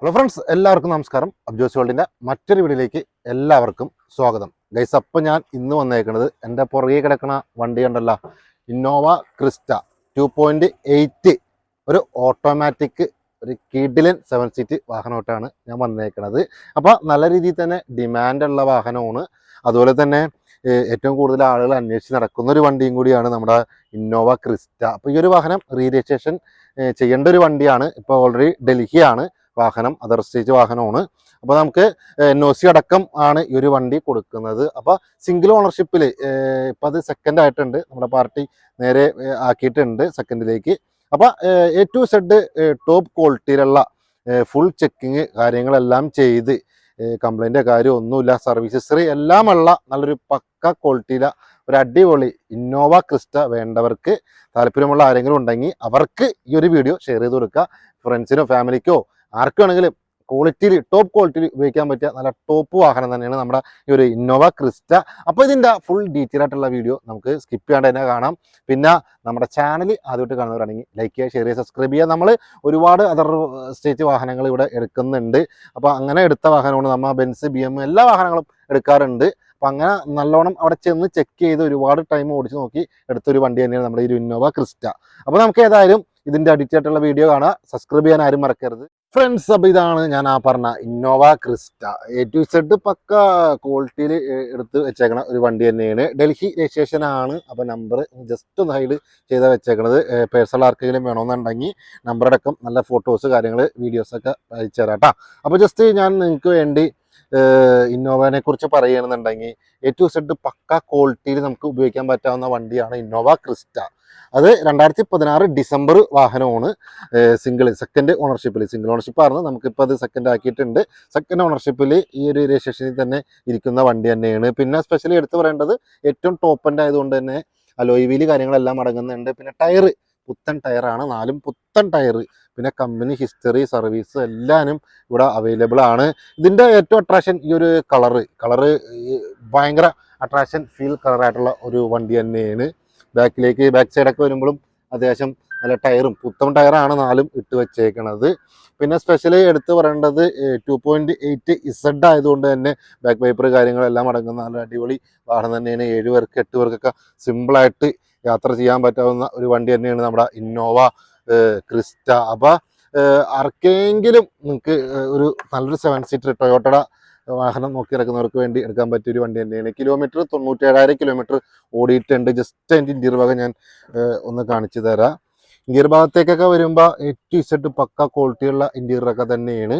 Hello friends എല്ലാവർക്കും നമസ്കാരം. അബ്ജോസ് വേൾഡിന്റെ മറ്റൊരു വീഡിയോയിലേക്ക് എല്ലാവർക്കും സ്വാഗതം. ഗൈസ് അപ്പം ഞാൻ ഇന്ന് വന്നേക്കുന്നത് എന്റെ പുറകെ കിടക്കുന്ന വണ്ടി ഉണ്ടല്ലോ Innova Crysta two point eight ഒരു ഓട്ടോമാറ്റിക് ഒരു കിഡിലൻ സെവൻ സീറ്റ് വാഹനമായിട്ടാണ് ഞാൻ വന്നേക്കുന്നത് അപ്പോൾ നല്ല രീതിയിൽ തന്നെ ഡിമാൻഡുള്ള വാഹനമാണ്. അതുപോലെ തന്നെ ഏറ്റവും കൂടുതൽ ആളുകൾ അന്വേഷിച്ച് നടക്കുന്ന ഒരു വണ്ടിയും കൂടിയാണ് നമ്മുടെ ഇന്നോവ ക്രിസ്റ്റ അപ്പോൾ ഈ ഒരു വാഹനം റീ രജിസ്ട്രേഷൻ ചെയ്യേണ്ട ഒരു വണ്ടിയാണ്. ഇപ്പോൾ ഓൾറെഡി ഡൽഹിയാണ്. വാഹനം അതർ സ്റ്റേജ് വാഹനമാണ്. അപ്പോൾ നമുക്ക് എൻ ഒ സി അടക്കം ആണ് ഈ ഒരു വണ്ടി കൊടുക്കുന്നത്. അപ്പോൾ സിംഗിൾ ഓണർഷിപ്പിൽ ഇപ്പം അത് സെക്കൻഡ് ആയിട്ടുണ്ട്. നമ്മുടെ പാർട്ടി നേരെ ആക്കിയിട്ടുണ്ട് സെക്കൻഡിലേക്ക് അപ്പോൾ എ ടു സെഡ് ടോപ്പ് ക്വാളിറ്റിയിലുള്ള ഫുൾ ചെക്കിങ് കാര്യങ്ങളെല്ലാം ചെയ്ത് കംപ്ലൈന്റ് കാര്യം ഒന്നുമില്ല. സർവീസ് ഹിസ്റ്ററി എല്ലാമുള്ള നല്ലൊരു പക്ക ക്വാളിറ്റിയിലെ ഒരു അടിപൊളി ഇന്നോവ ക്രിസ്റ്റ വേണ്ടവർക്ക് താല്പര്യമുള്ള ആരെങ്കിലും ഉണ്ടെങ്കിൽ അവർക്ക് ഈ ഒരു വീഡിയോ ഷെയർ ചെയ്ത് കൊടുക്കുക. ഫ്രണ്ട്സിനോ ഫാമിലിക്കോ ആർക്ക് വേണമെങ്കിലും ക്വാളിറ്റിയിൽ ടോപ്പ് ക്വാളിറ്റിയിൽ ഉപയോഗിക്കാൻ പറ്റിയ നല്ല ടോപ്പ് വാഹനം തന്നെയാണ് നമ്മുടെ ഈ ഒരു ഇന്നോവ ക്രിസ്റ്റ അപ്പോൾ ഇതിന്റെ ഫുൾ ഡീറ്റെയിൽ ആയിട്ടുള്ള വീഡിയോ നമുക്ക് സ്കിപ്പ് ചെയ്യാണ്ട് തന്നെ കാണാം. പിന്നെ നമ്മുടെ ചാനൽ ആദ്യമായിട്ട് കാണുന്നവരാണെങ്കിൽ ലൈക്ക് ചെയ്യുക ഷെയർ ചെയ്യുക സബ്സ്ക്രൈബ് ചെയ്യുക. നമ്മൾ ഒരുപാട് അതർ സ്റ്റേറ്റ് വാഹനങ്ങൾ ഇവിടെ എടുക്കുന്നുണ്ട്. അപ്പോൾ അങ്ങനെ എടുത്ത വാഹനമാണ് നമ്മൾ ബെൻസ് ബി എം എല്ലാ വാഹനങ്ങളും എടുക്കാറുണ്ട്. അപ്പം അങ്ങനെ നല്ലോണം അവിടെ ചെന്ന് ചെക്ക് ചെയ്ത് ഒരുപാട് ടൈം ഓടിച്ച് നോക്കി എടുത്തൊരു വണ്ടി തന്നെയാണ് നമ്മുടെ ഈ ഒരു ഇന്നോവ ക്രിസ്റ്റ അപ്പോൾ നമുക്ക് ഏതായാലും ഇതിന്റെ അഡിക്റ്റ് ആയിട്ടുള്ള വീഡിയോ കാണുക. സബ്സ്ക്രൈബ് ചെയ്യാൻ ആരും മറക്കരുത്. ഫ്രണ്ട്സ് അപ്പോൾ ഇതാണ് ഞാൻ ആ പറഞ്ഞ Innova Crysta A to Z പക്ക ക്വാളിറ്റിയിൽ എടുത്ത് വെച്ചേക്കണ ഒരു വണ്ടി തന്നെയാണ്. ഡൽഹി രജിസ്ട്രേഷൻ ആണ്. അപ്പോൾ നമ്പർ ജസ്റ്റ് ഒന്ന് ഹൈഡ് ചെയ്ത് വെച്ചേക്കണത്. പേഴ്സണൽ ആർക്കെങ്കിലും വേണമെന്നുണ്ടെങ്കിൽ നമ്പർ അടക്കം നല്ല ഫോട്ടോസ് കാര്യങ്ങൾ വീഡിയോസൊക്കെ അയച്ചു തരാം കേട്ടോ അപ്പോൾ ജസ്റ്റ് ഞാൻ നിങ്ങൾക്ക് വേണ്ടി ഇന്നോവനെ കുറിച്ച് പറയുകയാണെന്നുണ്ടെങ്കിൽ എ ടു സെഡ് പക്ക ക്വാളിറ്റിയിൽ നമുക്ക് ഉപയോഗിക്കാൻ പറ്റാവുന്ന വണ്ടിയാണ് ഇന്നോവ ക്രിസ്റ്റ അത് രണ്ടായിരത്തി പതിനാറ് ഡിസംബർ വാഹനമാണ്. സിംഗിൾ സെക്കൻഡ് ഓണർഷിപ്പിൽ സിംഗിൾ ഓണർഷിപ്പ് ആയിരുന്നു നമുക്കിപ്പോൾ അത് സെക്കൻഡ് ആക്കിയിട്ടുണ്ട്. സെക്കൻഡ് ഓണർഷിപ്പിൽ ഈ ഒരു രജിസ്ട്രേഷനിൽ തന്നെ ഇരിക്കുന്ന വണ്ടി തന്നെയാണ്. പിന്നെ സ്പെഷ്യലി എടുത്തു പറയേണ്ടത് ഏറ്റവും ടോപ്പ് എൻഡ് ആയതുകൊണ്ട് തന്നെ അലോയ് വീൽ കാര്യങ്ങളെല്ലാം അടങ്ങുന്നുണ്ട്. പിന്നെ ടയർ പുത്തൻ ടയറാണ് നാലും പുത്തൻ ടയർ പിന്നെ കമ്പനി ഹിസ്റ്ററി സർവീസ് എല്ലാനും ഇവിടെ അവൈലബിൾ ആണ്. ഇതിന്റെ ഏറ്റവും അട്രാക്ഷൻ ഈ ഒരു കളറ് കളറ് ഭയങ്കര അട്രാക്ഷൻ ഫീൽ കളറായിട്ടുള്ള ഒരു വണ്ടി തന്നെയാണ്. ബാക്കിലേക്ക് ബാക്ക് സൈഡൊക്കെ വരുമ്പോഴും അത്യാവശ്യം നല്ല ടയറും പുത്തം ടയറാണ് നാലും ഇട്ട് വെച്ചേക്കണത്. പിന്നെ സ്പെഷ്യലി എടുത്തു പറയേണ്ടത് ടു പോയിന്റ് എയ്റ്റ് ഇസഡ് ആയതുകൊണ്ട് തന്നെ ബാക്ക് വൈപ്പർ കാര്യങ്ങളെല്ലാം അടങ്ങുന്ന നല്ല അടിപൊളി വാഹനം തന്നെയാണ്. ഏഴ് പേർക്ക് എട്ട് പേർക്കൊക്കെ സിമ്പിളായിട്ട് യാത്ര ചെയ്യാൻ പറ്റാവുന്ന ഒരു വണ്ടി തന്നെയാണ് നമ്മുടെ ഇന്നോവ ക്രിസ്റ്റ അപ്പോൾ ആർക്കെങ്കിലും നിങ്ങൾക്ക് ഒരു നല്ലൊരു സെവൻ സീറ്റർ ടൊയോട്ടയുടെ വാഹനം നോക്കി ഇറക്കുന്നവർക്ക് വേണ്ടി എടുക്കാൻ പറ്റിയ ഒരു വണ്ടി തന്നെയാണ്. കിലോമീറ്റർ തൊണ്ണൂറ്റേഴായിരം കിലോമീറ്റർ ഓടിയിട്ടുണ്ട്. ജസ്റ്റ് അതിന്റെ ഇന്റീരിയർ ഭാഗം ഞാൻ ഒന്ന് കാണിച്ചു തരാം. ഇന്റീരിയർ ഭാഗത്തേക്കൊക്കെ വരുമ്പോൾ എട്ട് സെറ്റ് പക്ക ക്വാളിറ്റിയുള്ള ഇന്റീരിയർ ഒക്കെ തന്നെയാണ്.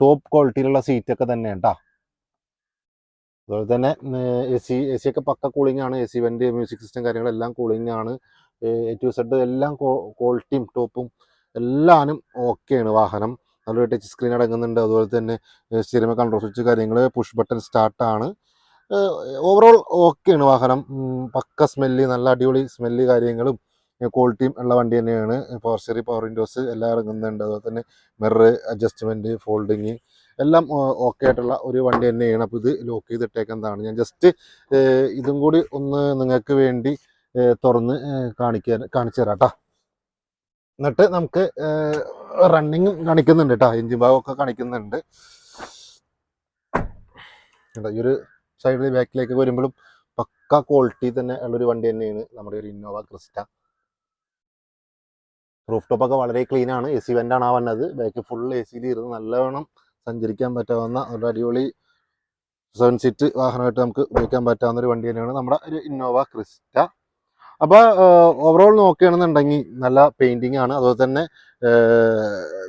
ടോപ്പ് ക്വാളിറ്റിയിലുള്ള സീറ്റൊക്കെ തന്നെയാണ് കേട്ടോ അതുപോലെ തന്നെ എ സി എ സി ഒക്കെ പക്ക കൂളിംഗ് ആണ്. എ സി വണ്ടി മ്യൂസിക് സിസ്റ്റം കാര്യങ്ങളെല്ലാം കൂളിംഗ് ആണ്. എ ടു സെഡ് എല്ലാം ക്വാളിറ്റിയും ടോപ്പും എല്ലാനും ഓക്കെയാണ് വാഹനം. നല്ലൊരു ടച്ച് സ്ക്രീൻ അടങ്ങുന്നുണ്ട്. അതുപോലെ തന്നെ സ്ഥിരമ കൺട്രോൾ സ്വിച്ച് കാര്യങ്ങൾ പുഷ് ബട്ടൺ സ്റ്റാർട്ടാണ് ഓവറോൾ ഓക്കെയാണ് വാഹനം. പക്ക സ്മെല്ല് നല്ല അടിപൊളി സ്മെല്ല് കാര്യങ്ങളും ക്വാളിറ്റിയും ഉള്ള വണ്ടി തന്നെയാണ്. പവർ സ്റ്റെറി പവർ വിൻഡോസ് എല്ലാം ഇറങ്ങുന്നുണ്ട് അതുപോലെ തന്നെ മിറർ അഡ്ജസ്റ്റ്മെന്റ് ഫോൾഡിങ് എല്ലാം ഓക്കെ ആയിട്ടുള്ള ഒരു വണ്ടി തന്നെയാണ്. അപ്പോൾ ഇത് ലോക്ക് ചെയ്തിട്ടേക്കുന്നതാണ്. ഞാൻ ജസ്റ്റ് ഇതും കൂടി ഒന്ന് നിങ്ങൾക്ക് വേണ്ടി തുറന്ന് കാണിക്കാൻ കാണിച്ചു തരാം കേട്ടോ എന്നിട്ട് നമുക്ക് റണ്ണിങ് കാണിക്കുന്നുണ്ട് കേട്ടോ എഞ്ചിൻ ഭാഗമൊക്കെ കാണിക്കുന്നുണ്ട്. ഈ ഒരു സൈഡിൽ ബാക്കിലേക്ക് വരുമ്പോഴും പക്ക ക്വാളിറ്റി തന്നെ ഉള്ളൊരു വണ്ടി തന്നെയാണ് നമ്മുടെ ഒരു ഇന്നോവ ക്രിസ്റ്റ റൂഫ് ടോപ്പ് ഒക്കെ വളരെ ക്ലീൻ ആണ്. എ സി വെന്റാണ് ആ വന്നത്. ബാക്ക് ഫുൾ എ സിയിൽ ഇരുന്ന് നല്ലവണ്ണം സഞ്ചരിക്കാൻ പറ്റാവുന്ന ഒരു അടിപൊളി സെവൻ സീറ്റ് വാഹനമായിട്ട് നമുക്ക് ഉപയോഗിക്കാൻ പറ്റാവുന്ന ഒരു വണ്ടി തന്നെയാണ് നമ്മുടെ ഒരു ഇന്നോവ ക്രിസ്റ്റ അപ്പോൾ ഓവറോൾ നോക്കുകയാണെന്നുണ്ടെങ്കിൽ നല്ല പെയിന്റിങ് ആണ്. അതുപോലെ തന്നെ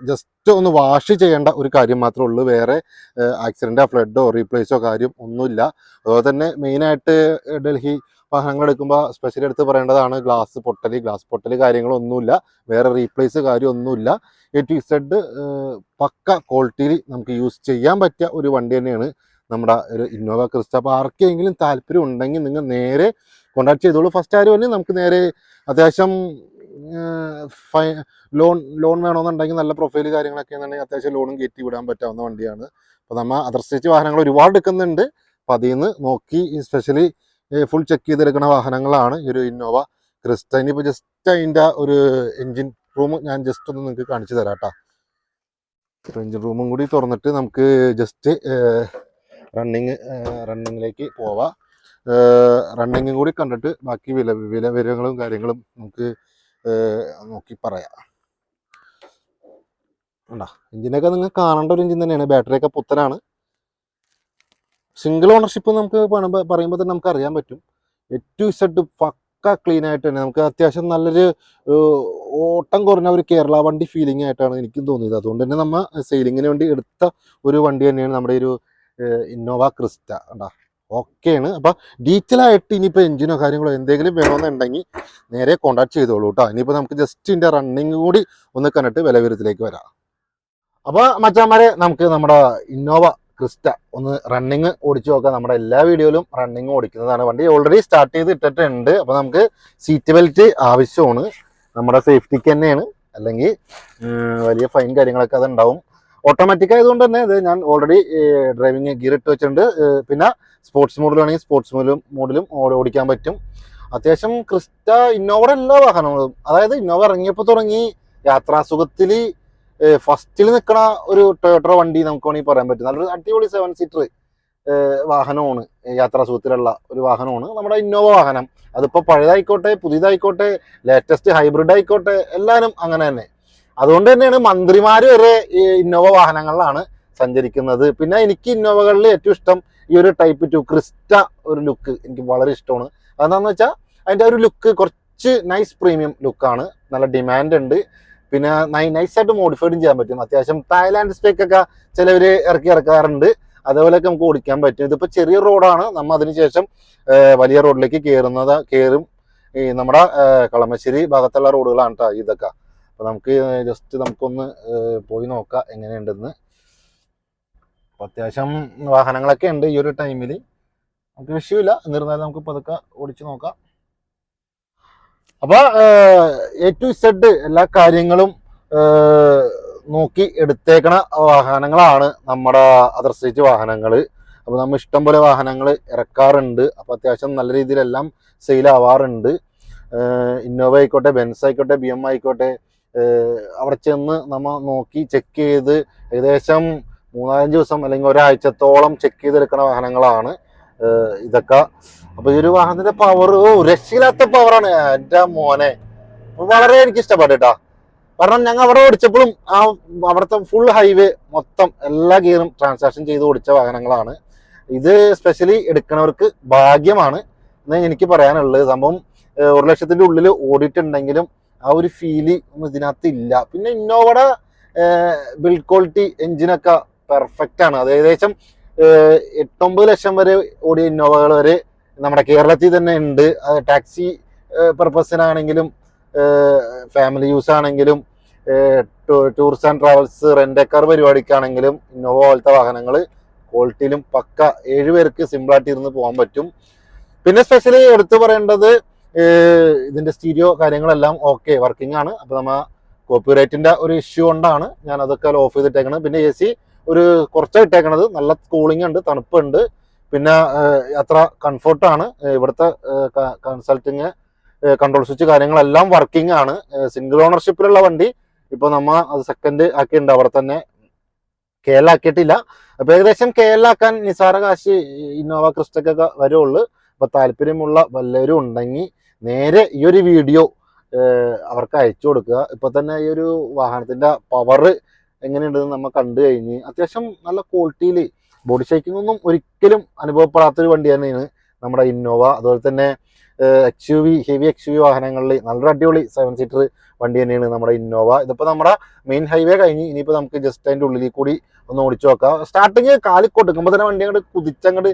ജസ്റ്റ് ഒന്ന് വാഷ് ചെയ്യേണ്ട ഒരു കാര്യം മാത്രമേ ഉള്ളൂ. വേറെ ആക്സിഡന്റോ ഫ്ലഡോ റീപ്ലേസോ കാര്യം ഒന്നുമില്ല. അതുപോലെ തന്നെ മെയിനായിട്ട് ഡൽഹി വാഹനങ്ങൾ എടുക്കുമ്പോൾ സ്പെഷ്യലി എടുത്ത് പറയേണ്ടതാണ് ഗ്ലാസ് പൊട്ടൽ ഗ്ലാസ് പൊട്ടൽ കാര്യങ്ങളൊന്നുമില്ല. വേറെ റീപ്ലേസ് കാര്യമൊന്നുമില്ല എ ടു സെഡ് പക്ക ക്വാളിറ്റിയിൽ നമുക്ക് യൂസ് ചെയ്യാൻ പറ്റിയ ഒരു വണ്ടി തന്നെയാണ് നമ്മുടെ ഒരു ഇന്നോവ ക്രിസ്റ്റ അപ്പോൾ ആർക്കെങ്കിലും താല്പര്യം ഉണ്ടെങ്കിൽ നിങ്ങൾ നേരെ കോൺടാക്ട് ചെയ്തോളൂ. ഫസ്റ്റ് ആരും തന്നെ നമുക്ക് നേരെ അത്യാവശ്യം ഫൈ ലോൺ ലോൺ വേണമെന്നുണ്ടെങ്കിൽ നല്ല പ്രൊഫൈൽ കാര്യങ്ങളൊക്കെ ഉണ്ടെങ്കിൽ അത്യാവശ്യം ലോണും കയറ്റി വിടാൻ പറ്റാവുന്ന വണ്ടിയാണ്. അപ്പോൾ നമ്മൾ അതർ വാഹനങ്ങൾ ഒരുപാട് എടുക്കുന്നുണ്ട്. അപ്പോൾ അതിൽ നിന്ന് നോക്കി സ്പെഷ്യലി ഫുൾ ചെക്ക് ചെയ്തെടുക്കുന്ന വാഹനങ്ങളാണ് ഈ ഒരു ഇന്നോവ ക്രിസ്റ്റ ഇനിയിപ്പോൾ ജസ്റ്റ് അതിന്റെ ഒരു എൻജിൻ റൂം ഞാൻ ജസ്റ്റ് ഒന്ന് നിങ്ങൾക്ക് കാണിച്ചു തരാം കേട്ടോ. എഞ്ചിൻ റൂമും കൂടി തുറന്നിട്ട് നമുക്ക് ജസ്റ്റ് റണ്ണിങ് റണ്ണിങ്ങിലേക്ക് പോവാം. റണ്ണിങ്ങും കൂടി കണ്ടിട്ട് ബാക്കി വില വില വിവരങ്ങളും കാര്യങ്ങളും നമുക്ക് നോക്കി പറയാം. ഉണ്ടാ എഞ്ചിനൊക്കെ നിങ്ങൾ കാണേണ്ട ഒരു എഞ്ചിൻ തന്നെയാണ്. ബാറ്ററിയൊക്കെ പുത്തനാണ്. സിംഗിൾ ഓണർഷിപ്പ് നമുക്ക് പറയുമ്പോൾ തന്നെ നമുക്ക് അറിയാൻ പറ്റും. എറ്റു സെഡ് പക്ക ക്ലീൻ ആയിട്ട് തന്നെ. നമുക്ക് അത്യാവശ്യം നല്ലൊരു ഓട്ടം കുറഞ്ഞ ഒരു കേരള വണ്ടി ഫീലിംഗ് ആയിട്ടാണ് എനിക്കും തോന്നിയത്. അതുകൊണ്ട് തന്നെ നമ്മൾ സെയിലിങ്ങിന് വേണ്ടി എടുത്ത ഒരു വണ്ടി തന്നെയാണ് നമ്മുടെ ഒരു ഇന്നോവ ക്രിസ്റ്റ ഉണ്ടാ ഓക്കെയാണ് അപ്പം ഡീറ്റെയിൽ ആയിട്ട് ഇനിയിപ്പോൾ എഞ്ചിനോ കാര്യങ്ങളോ എന്തെങ്കിലും വേണമെന്നുണ്ടെങ്കിൽ നേരെ കോൺടാക്ട് ചെയ്തോളൂ കേട്ടോ ഇനിയിപ്പോൾ നമുക്ക് ജസ്റ്റ് ഇതിന്റെ റണ്ണിങ് കൂടി ഒന്ന് കണ്ടിട്ട് വിലവിരുത്തിലേക്ക് വരാം. അപ്പോൾ മച്ചാന്മാരെ നമുക്ക് നമ്മുടെ ഇന്നോവ ക്രിസ്റ്റ ഒന്ന് റണ്ണിങ് ഓടിച്ചു നോക്കാം. നമ്മുടെ എല്ലാ വീഡിയോയിലും റണ്ണിങ് ഓടിക്കുന്നതാണ് വണ്ടി. ഓൾറെഡി സ്റ്റാർട്ട് ചെയ്ത് ഇട്ടിട്ടുണ്ട്. അപ്പോൾ നമുക്ക് സീറ്റ് ബെൽറ്റ് ആവശ്യമാണ്. നമ്മുടെ സേഫ്റ്റിക്ക് തന്നെയാണ്. അല്ലെങ്കിൽ വലിയ ഫൈൻ കാര്യങ്ങളൊക്കെ അത് ഉണ്ടാവും ഓട്ടോമാറ്റിക് ആയതുകൊണ്ട് തന്നെ ഇത് ഞാൻ ഓൾറെഡി ഡ്രൈവിംഗ് ഗിയർ ഇട്ട് വെച്ചിട്ടുണ്ട്. പിന്നെ സ്പോർട്സ് മോഡിലാണെങ്കിൽ സ്പോർട്സ് മോഡിലും മോഡിലും ഓടിക്കാൻ പറ്റും. അത്യാവശ്യം ക്രിസ്റ്റ ഇന്നോവയുടെ എല്ലാ വാഹനങ്ങളും അതായത് ഇന്നോവ ഇറങ്ങിയപ്പോൾ തുടങ്ങി യാത്രാസുഖത്തിൽ ഫസ്റ്റിൽ നിൽക്കുന്ന ഒരു ടൊയോട്ടർ വണ്ടി നമുക്ക് വേണമെങ്കിൽ പറയാൻ പറ്റും. നല്ലൊരു അടിപൊളി സെവൻ സീറ്റർ വാഹനമാണ്. യാത്രാസുഖത്തിലുള്ള ഒരു വാഹനമാണ്. നമ്മുടെ ഇന്നോവ വാഹനം. അതിപ്പോൾ പഴയതായിക്കോട്ടെ പുതിയതായിക്കോട്ടെ ലേറ്റസ്റ്റ് ഹൈബ്രിഡ് ആയിക്കോട്ടെ എല്ലാവരും അങ്ങനെ തന്നെ. അതുകൊണ്ട് തന്നെയാണ് മന്ത്രിമാർ വരെ ഈ ഇന്നോവ വാഹനങ്ങളിലാണ് സഞ്ചരിക്കുന്നത്. പിന്നെ എനിക്ക് ഇന്നോവകളിൽ ഏറ്റവും ഇഷ്ടം ഈ ഒരു ടൈപ്പ് ടു ക്രിസ്റ്റ ഒരു ലുക്ക് എനിക്ക് വളരെ ഇഷ്ടമാണ്. അതെന്താണെന്ന് വെച്ചാൽ അതിന്റെ ഒരു ലുക്ക് കുറച്ച് നൈസ് പ്രീമിയം ലുക്കാണ് നല്ല ഡിമാൻഡ് ഉണ്ട്. പിന്നെ നൈ നൈസായിട്ട് മോഡിഫൈഡും ചെയ്യാൻ പറ്റും. അത്യാവശ്യം തായ്ലാൻഡ് ഒക്കെ ചിലവർ ഇറക്കി ഇറക്കാറുണ്ട്. അതേപോലെയൊക്കെ നമുക്ക് ഓടിക്കാൻ പറ്റും. ഇതിപ്പോൾ ചെറിയ റോഡാണ് നമ്മൾ അതിനുശേഷം വലിയ റോഡിലേക്ക് കയറുന്നത് കയറും ഈ നമ്മുടെ കളമശ്ശേരി ഭാഗത്തുള്ള റോഡുകളാണ് കേട്ടോ ഇതൊക്കെ. അപ്പോൾ നമുക്ക് ജസ്റ്റ് നമുക്കൊന്ന് പോയി നോക്കാം എങ്ങനെയുണ്ടെന്ന്. അപ്പോൾ അത്യാവശ്യം വാഹനങ്ങളൊക്കെ ഉണ്ട് ഈ ഒരു ടൈമിൽ നമുക്ക് വിഷയമില്ല. എന്നിരുന്നാലും നമുക്ക് പതുക്കെ ഓടിച്ചു നോക്കാം. അപ്പോൾ എ ടു സെഡ് എല്ലാ കാര്യങ്ങളും നോക്കി എടുത്തേക്കണ വാഹനങ്ങളാണ് നമ്മുടെ അതർ സ്റ്റേറ്റ് വാഹനങ്ങൾ അപ്പോൾ നമ്മൾ ഇഷ്ടം പോലെ വാഹനങ്ങൾ ഇറക്കാറുണ്ട്. അപ്പോൾ അത്യാവശ്യം നല്ല രീതിയിലെല്ലാം സെയിൽ ആവാറുണ്ട്. ഇന്നോവ ആയിക്കോട്ടെ ബെൻസ് ആയിക്കോട്ടെ ബി എം ആയിക്കോട്ടെ അവിടെ ചെന്ന് നമ്മൾ നോക്കി ചെക്ക് ചെയ്ത് ഏകദേശം മൂന്നാലഞ്ച് ദിവസം അല്ലെങ്കിൽ ഒരാഴ്ചത്തോളം ചെക്ക് ചെയ്തെടുക്കുന്ന വാഹനങ്ങളാണ്. ഇതൊക്കെ. അപ്പോൾ ഈ ഒരു വാഹനത്തിന്റെ പവർ ഓ രക്ഷയില്ലാത്ത പവറാണ് എന്റെ മോനെ. വളരെ എനിക്ക് ഇഷ്ടപ്പെട്ടു കാരണം ഞങ്ങൾ അവിടെ ഓടിച്ചപ്പോഴും ആ അവിടുത്തെ ഫുൾ ഹൈവേ മൊത്തം എല്ലാ ഗിയറും ട്രാൻസാക്ഷൻ ചെയ്ത് ഓടിച്ച വാഹനങ്ങളാണ്. ഇത് സ്പെഷ്യലി എടുക്കുന്നവർക്ക് ഭാഗ്യമാണ്. എന്ന് എനിക്ക് പറയാനുള്ളത്. സംഭവം ഒരു ലക്ഷത്തിന്റെ ഉള്ളിൽ ഓടിയിട്ടുണ്ടെങ്കിലും ആ ഒരു ഫീൽ ഇതിനകത്ത് ഇല്ല. പിന്നെ ഇന്നോവയുടെ ബിൽഡ് ക്വാളിറ്റി എഞ്ചിനൊക്കെ പെർഫെക്റ്റ് ആണ്. അത് ഏകദേശം എട്ടൊമ്പത് ലക്ഷം വരെ ഓടിയ ഇന്നോവകൾ വരെ നമ്മുടെ കേരളത്തിൽ തന്നെ ഉണ്ട്. ടാക്സി പർപ്പസിനാണെങ്കിലും ഫാമിലി യൂസ് ആണെങ്കിലും tourist and travels rent car പരിപാടിക്കാണെങ്കിലും Innova പോലത്തെ വാഹനങ്ങൾ ക്വാളിറ്റിയിലും പക്ക ഏഴ് പേർക്ക് സിമ്പിളായിട്ട് ഇരുന്ന് പോകാൻ പറ്റും. പിന്നെ സ്പെഷ്യലി എടുത്തു പറയേണ്ടത് ഇതിന്റെ സ്റ്റീരിയോ കാര്യങ്ങളെല്ലാം ഓക്കെ വർക്കിംഗ് ആണ്. അപ്പൊ നമ്മ കോപ്പിറൈറ്റിന്റെ ഒരു ഇഷ്യൂ കൊണ്ടാണ് ഞാൻ അതൊക്കെ ഓഫ് ചെയ്തിട്ടേക്കണത്. പിന്നെ എ സി ഒരു കുറച്ചാണ് ഇട്ടേക്കണത്. നല്ല കൂളിംഗ് ഉണ്ട് തണുപ്പുണ്ട്. പിന്നെ അത്ര കംഫർട്ടാണ് ഇവിടുത്തെ കൺസൾട്ടിങ് കൺട്രോൾ സ്വിച്ച് കാര്യങ്ങളെല്ലാം വർക്കിംഗ് ആണ്. സിംഗിൾ ഓണർഷിപ്പിലുള്ള വണ്ടി ഇപ്പൊ നമ്മ അത് സെക്കൻഡ് ആക്കിയിട്ടുണ്ട്. അവിടെ തന്നെ കേരളാക്കിയിട്ടില്ല അപ്പൊ ഏകദേശം കേരളാക്കാൻ നിസാര കാശ് ഇന്നോവ ക്രിസ്റ്റക്കൊക്കെ വരുള്ളൂ. അപ്പൊ താല്പര്യമുള്ള വല്ലവരും ഉണ്ടെങ്കിൽ നേരെ ഈ ഒരു വീഡിയോ അവർക്ക് അയച്ചു കൊടുക്കുക. ഇപ്പൊ തന്നെ ഈ ഒരു വാഹനത്തിന്റെ പവർ എങ്ങനെയുണ്ടെന്ന് നമ്മൾ കണ്ടു കഴിഞ്ഞ് അത്യാവശ്യം നല്ല ക്വാളിറ്റിയിൽ ബോഡി ഷേക്കിംഗ് ഒന്നും ഒരിക്കലും അനുഭവപ്പെടാത്തൊരു വണ്ടി തന്നെയാണ് നമ്മുടെ ഇന്നോവ അതുപോലെ തന്നെ X U V heavy X U V വാഹനങ്ങളിൽ നല്ലൊരു അടിപൊളി സെവൻ സീറ്റർ വണ്ടി തന്നെയാണ് നമ്മുടെ ഇന്നോവ ഇതിപ്പോൾ നമ്മുടെ മെയിൻ ഹൈവേ കഴിഞ്ഞ് ഇനിയിപ്പോൾ നമുക്ക് ജസ്റ്റ് അതിന്റെ ഉള്ളിൽ കൂടി ഒന്ന് ഓടിച്ചു നോക്കാം. സ്റ്റാർട്ടിങ് കാലിക്കോട്ട് കൊടുക്കുമ്പോൾ തന്നെ വണ്ടി അങ്ങോട്ട് കുതിച്ചങ്ങോട്ട്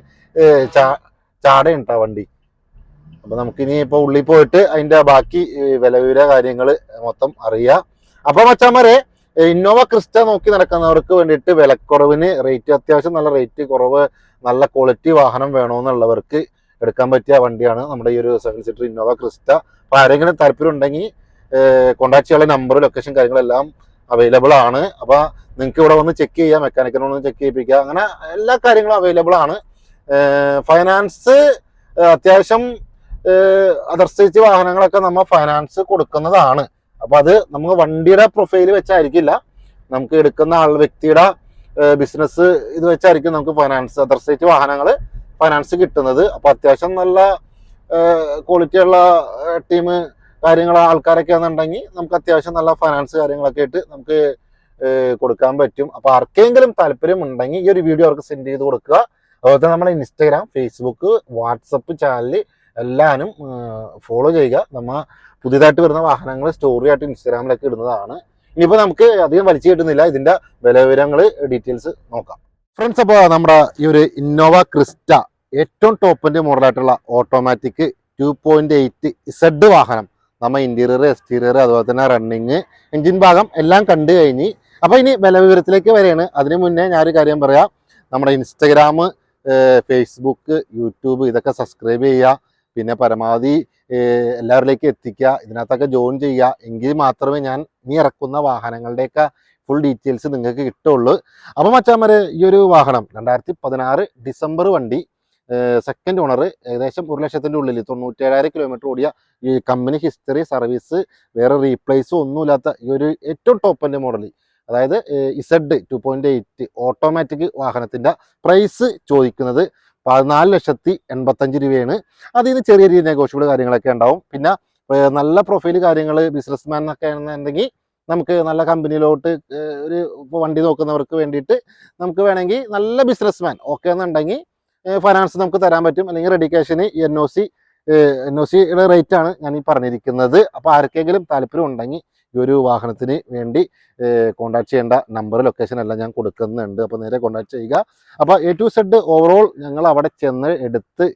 ചാടയാണ് ഉണ്ടാ വണ്ടി. അപ്പോൾ നമുക്കിനി ഇപ്പൊ ഉള്ളിൽ പോയിട്ട് അതിന്റെ ബാക്കി ഏഹ്, വില വിവര കാര്യങ്ങൾ മൊത്തം അറിയാം. അപ്പൊ മച്ചാമാരെ ഇന്നോവ ക്രിസ്റ്റ നോക്കി നടക്കുന്നവർക്ക് വേണ്ടിയിട്ട് വിലക്കുറവിന് റേറ്റ് അത്യാവശ്യം നല്ല റേറ്റ് കുറവ് നല്ല ക്വാളിറ്റി വാഹനം വേണമെന്നുള്ളവർക്ക് എടുക്കാൻ പറ്റിയ വണ്ടിയാണ് നമ്മുടെ ഈ ഒരു സെവൻ സീറ്റർ ഇന്നോവ ക്രിസ്റ്റ. അപ്പോൾ ആരെങ്കിലും താല്പര്യം ഉണ്ടെങ്കിൽ കോൺടാക്ട് ചെയ്യാനുള്ള നമ്പർ ലൊക്കേഷൻ കാര്യങ്ങളെല്ലാം അവൈലബിൾ ആണ്. അപ്പോൾ നിങ്ങൾക്ക് ഇവിടെ വന്ന് ചെക്ക് ചെയ്യാം മെക്കാനിക്കിനോട് ചെക്ക് ചെയ്യിപ്പിക്കുക അങ്ങനെ എല്ലാ കാര്യങ്ങളും അവൈലബിൾ ആണ്. ഫൈനാൻസ് അത്യാവശ്യം അതർ സ്റ്റേറ്റ് വാഹനങ്ങളൊക്കെ നമ്മൾ ഫൈനാൻസ് കൊടുക്കുന്നതാണ്. അപ്പോൾ അത് നമുക്ക് വണ്ടിയുടെ പ്രൊഫൈൽ വെച്ചായിരിക്കില്ല. നമുക്ക് എടുക്കുന്ന ആൾ വ്യക്തിയുടെ ബിസിനസ് ഇത് വെച്ചായിരിക്കും നമുക്ക് ഫൈനാൻസ് അതർ സ്റ്റേറ്റ് വാഹനങ്ങൾ ഫൈനാൻസ് കിട്ടുന്നത്. അപ്പോൾ അത്യാവശ്യം നല്ല ക്വാളിറ്റി ഉള്ള ടീം കാര്യങ്ങൾ ആൾക്കാരൊക്കെ ആണെന്നുണ്ടെങ്കിൽ നമുക്ക് അത്യാവശ്യം നല്ല ഫൈനാൻസ് കാര്യങ്ങളൊക്കെ ആയിട്ട് നമുക്ക് കൊടുക്കാൻ പറ്റും. അപ്പോൾ ആർക്കെങ്കിലും താല്പര്യം ഉണ്ടെങ്കിൽ ഈ ഒരു വീഡിയോ അവർക്ക് സെൻഡ് ചെയ്ത് കൊടുക്കുക. അതുപോലെ തന്നെ നമ്മുടെ ഇൻസ്റ്റാഗ്രാം ഫേസ്ബുക്ക് വാട്സപ്പ് ചാനൽ എല്ലാവരും ഫോളോ ചെയ്യുക. നമ്മൾ പുതിയതായിട്ട് വരുന്ന വാഹനങ്ങൾ സ്റ്റോറി ആയിട്ട് ഇൻസ്റ്റാഗ്രാമിലൊക്കെ ഇടുന്നതാണ്. ഇനിയിപ്പോൾ നമുക്ക് അധികം വലിച്ചു കിട്ടുന്നില്ല. ഇതിന്റെ വില വിവരങ്ങൾ ഡീറ്റെയിൽസ് നോക്കാം. ഫ്രണ്ട്സ് അപ്പോൾ നമ്മുടെ ഈ ഒരു ഇന്നോവ ക്രിസ്റ്റ ഏറ്റവും ടോപ്പിന്റെ മോഡലായിട്ടുള്ള automatic two point eight Z വാഹനം. നമ്മൾ ഇന്റീരിയർ എക്സ്റ്റീരിയർ അതുപോലെ തന്നെ റണ്ണിങ് എൻജിൻ ഭാഗം എല്ലാം കണ്ടു കഴിഞ്ഞ്. അപ്പോൾ ഇനി വില വിവരത്തിലേക്ക് വരെയാണ് അതിനു മുന്നേ ഞാനൊരു കാര്യം പറയാം. നമ്മുടെ ഇൻസ്റ്റഗ്രാം ഫേസ്ബുക്ക് യൂട്യൂബ് ഇതൊക്കെ സബ്സ്ക്രൈബ് ചെയ്യുക. പിന്നെ പരമാവധി എല്ലാവരിലേക്ക് എത്തിക്കുക. ഇതിനകത്തൊക്കെ ജോയിൻ ചെയ്യുക. എങ്കിൽ മാത്രമേ ഞാൻ ഇനി ഇറക്കുന്ന വാഹനങ്ങളുടെയൊക്കെ ഫുൾ ഡീറ്റെയിൽസ് നിങ്ങൾക്ക് കിട്ടുള്ളൂ. അപ്പം മച്ചാമരെ ഈ ഒരു വാഹനം രണ്ടായിരത്തി പതിനാറ് ഡിസംബർ വണ്ടി സെക്കൻഡ് ഓണർ ഏകദേശം ഒരു ലക്ഷത്തിന്റെ ഉള്ളിൽ തൊണ്ണൂറ്റേഴായിരം കിലോമീറ്റർ ഓടിയ ഈ കമ്പനി ഹിസ്റ്ററി സർവീസ് വേറെ റീപ്ലേസും ഒന്നുമില്ലാത്ത ഈ ഒരു ഏറ്റവും ടോപ്പിന്റെ മോഡൽ അതായത് Z two point eight automatic വാഹനത്തിന്റെ പ്രൈസ് ചോദിക്കുന്നത് പതിനാല് ലക്ഷത്തി എൺപത്തഞ്ച് രൂപയാണ്. അതിൽ നിന്ന് ചെറിയ രീതിയിൽ നെഗോഷ്യബിൾ കാര്യങ്ങളൊക്കെ ഉണ്ടാവും. പിന്നെ നല്ല പ്രൊഫൈൽ കാര്യങ്ങൾ ബിസിനസ്മാൻ എന്നൊക്കെ ആണെന്നുണ്ടെങ്കിൽ നമുക്ക് നല്ല കമ്പനിയിലോട്ട് ഒരു വണ്ടി നോക്കുന്നവർക്ക് വേണ്ടിയിട്ട് നമുക്ക് വേണമെങ്കിൽ നല്ല ബിസിനസ്മാൻ ഓക്കെ എന്നുണ്ടെങ്കിൽ ഫൈനാൻസ് നമുക്ക് തരാൻ പറ്റും. അല്ലെങ്കിൽ ready ക്യാഷിന് N O C N O സിയുടെ റേറ്റ് ആണ് ഞാൻ ഈ പറഞ്ഞിരിക്കുന്നത്. അപ്പോൾ ആർക്കെങ്കിലും താല്പര്യം ഉണ്ടെങ്കിൽ ഈ ഒരു വാഹനത്തിന് വേണ്ടി കോൺടാക്ട് ചെയ്യേണ്ട നമ്പർ ലൊക്കേഷൻ എല്ലാം ഞാൻ കൊടുക്കുന്നുണ്ട്. അപ്പോൾ നേരെ കോൺടാക്ട് ചെയ്യുക. അപ്പോൾ എ ടു സെഡ് ഓവറോൾ ഞങ്ങൾ അവിടെ ചെന്ന് എടുത്ത്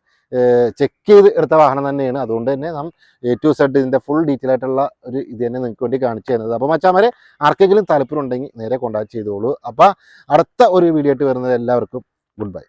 ചെക്ക് ചെയ്ത് എടുത്ത വാഹനം തന്നെയാണ്. അതുകൊണ്ട് തന്നെ നാം എ ടു സെഡ് ഇതിന്റെ ഫുൾ ഡീറ്റെയിൽ ആയിട്ടുള്ള ഒരു ഇത് തന്നെ നിങ്ങൾക്ക് വേണ്ടി കാണിച്ചു തരുന്നത്. അപ്പോൾ മച്ചാമാരെ ആർക്കെങ്കിലും താല്പര്യം ഉണ്ടെങ്കിൽ നേരെ കോൺടാക്ട് ചെയ്തോളൂ. അപ്പോൾ അടുത്ത ഒരു വീഡിയോ ആയിട്ട് വരുന്നത് എല്ലാവർക്കും ഗുഡ് ബൈ